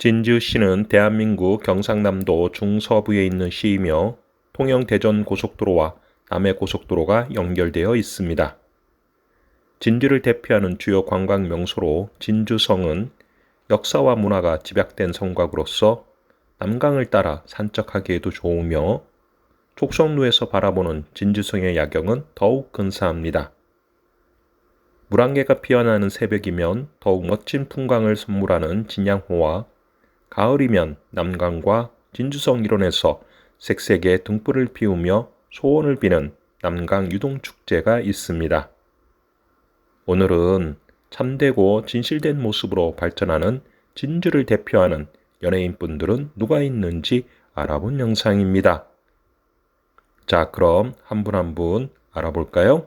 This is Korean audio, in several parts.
진주시는 대한민국 경상남도 중서부에 있는 시이며 통영 대전 고속도로와 남해 고속도로가 연결되어 있습니다. 진주를 대표하는 주요 관광 명소로 진주성은 역사와 문화가 집약된 성곽으로서 남강을 따라 산책하기에도 좋으며 촉성루에서 바라보는 진주성의 야경은 더욱 근사합니다. 물안개가 피어나는 새벽이면 더욱 멋진 풍광을 선물하는 진양호와 가을이면 남강과 진주성 일원에서 색색의 등불을 피우며 소원을 비는 남강 유동축제가 있습니다. 오늘은 참되고 진실된 모습으로 발전하는 진주를 대표하는 연예인분들은 누가 있는지 알아본 영상입니다. 자, 그럼 한 분 한분 알아볼까요?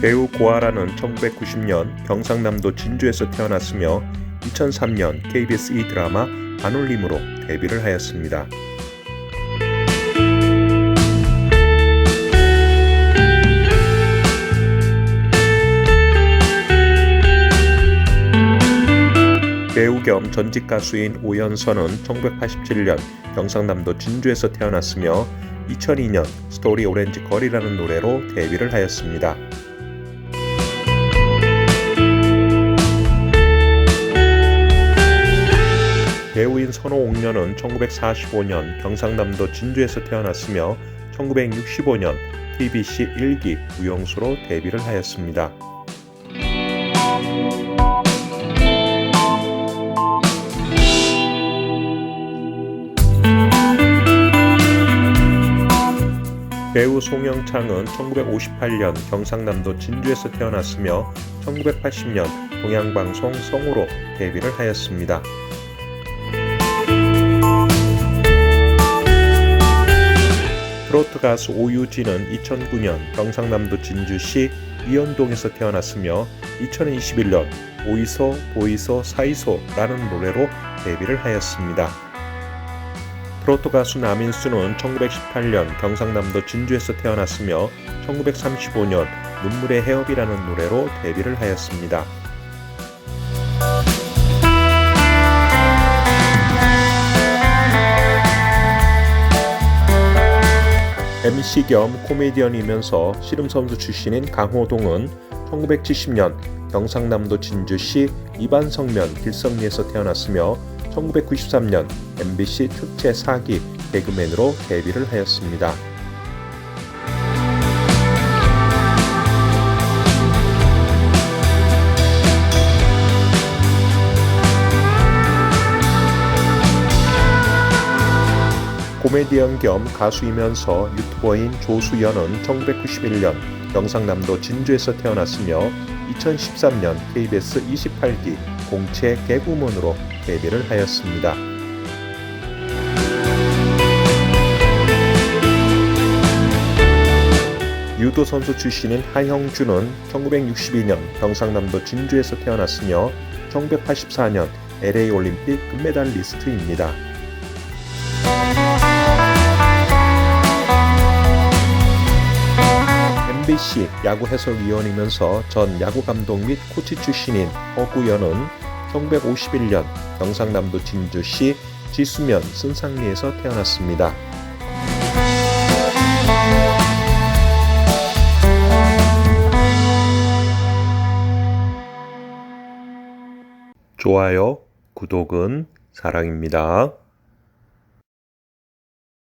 배우 고아라는 1990년 경상남도 진주에서 태어났으며 2003년 KBS E 드라마 반올림으로 데뷔를 하였습니다. 배우 겸 전직 가수인 오연선은 1987년 경상남도 진주에서 태어났으며 2002년 스토리 오렌지 거리라는 노래로 데뷔를 하였습니다. 배우인 선호옥년은 1945년 경상남도 진주에서 태어났으며 1965년 TBC 1기 우영수로 데뷔를 하였습니다. 배우 송영창은 1958년 경상남도 진주에서 태어났으며 1980년 동양방송 성우로 데뷔를 하였습니다. 트로트 가수 오유진은 2009년 경상남도 진주시 위원동에서 태어났으며 2021년 오이소 보이소 사이소라는 노래로 데뷔를 하였습니다. 트로트 가수 남인수는 1918년 경상남도 진주에서 태어났으며 1935년 눈물의 해업이라는 노래로 데뷔를 하였습니다. MC 겸 코미디언이면서 씨름선수 출신인 강호동은 1970년 경상남도 진주시 이반성면 길성리에서 태어났으며 1993년 MBC 특채 4기 개그맨으로 데뷔를 하였습니다. 코미디언 겸 가수이면서 유튜버인 조수연은 1991년 경상남도 진주에서 태어났으며 2013년 KBS 28기 공채 개구먼으로 데뷔를 하였습니다. 유도 선수 출신인 하형준은 1962년 경상남도 진주에서 태어났으며 1984년 LA 올림픽 금메달리스트입니다. MBC 야구 해설위원이면서 전 야구 감독 및 코치 출신인 허구연은 1951년 경상남도 진주시 지수면 순상리에서 태어났습니다. 좋아요, 구독은 사랑입니다.